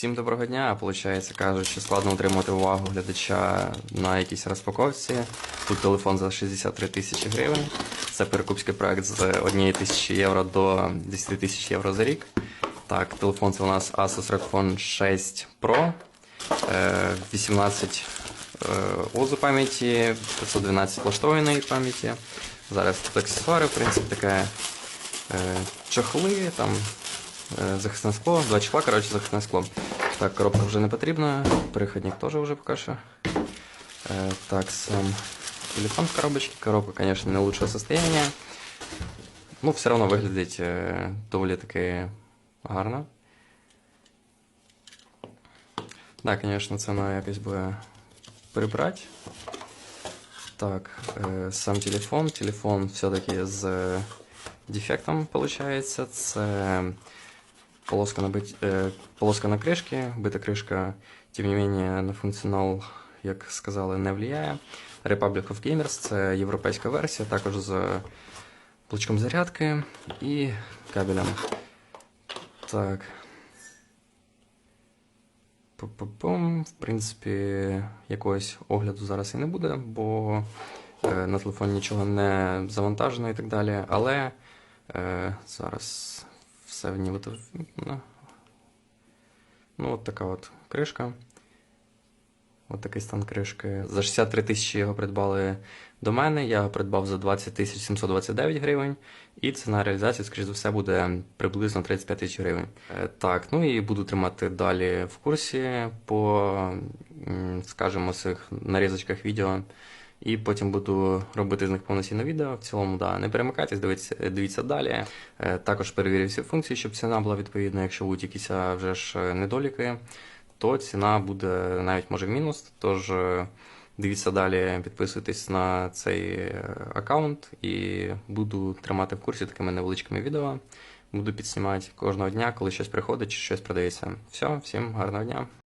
Всім доброго дня. Получається, кажуть, що складно утримувати увагу глядача на якійсь розпаковці. Тут телефон за 63 тисячі гривень. Це перекупський проект з 1 тисячі євро до 10 тисяч євро за рік. Так, телефон це у нас Asus ROG 6 Pro, е, 18 е, ОЗУ пам'яті, 512 влаштованої пам'яті. Зараз тут аксесуари, в принципі, таке е, чохли, там е, захисне скло, два чехла, коротше, захисне скло. Так, коробка вже не потрібна, переходник теж вже поки що. Е, так, сам телефон в коробочці. Коробка, звісно, не лучшее состояние. Ну, все одно виглядить е, доволі таки гарно. Так, звісно, це треба якось буде прибрати. Так, е, сам телефон. Телефон все-таки з е, дефектом получается. Це полоска на, бит... е, полоска на кришці, бита кришка, тим не менее, на функціонал, як сказали, не влияє. Republic of Gamers це європейська версія, також з блочком зарядки і кабелем. Так. Пу-пу-пум. В принципі, якогось огляду зараз і не буде, бо е, на телефоні нічого не завантажено і так далі. Але е, зараз все в нібито. Ну, ну, от така от кришка. От такий стан кришки. За 63 тисячі його придбали до мене. Я його придбав за 20 тисяч 729 гривень. І ціна реалізації, скоріш за все, буде приблизно 35 тисяч гривень. Е, Так, ну і буду тримати далі в курсі по, скажімо, цих нарізочках відео. І потім буду робити з них повноцінне відео. В цілому, да, не перемикайтесь, дивіться, дивіться далі. Е, Також перевірю всі функції, щоб ціна була відповідна. Якщо будуть якісь вже ж е, недоліки, то ціна буде навіть може в мінус. Тож е, дивіться далі, підписуйтесь на цей е, аккаунт і буду тримати в курсі такими невеличкими відео. Буду підснімати кожного дня, коли щось приходить чи щось продається. Все, всім гарного дня.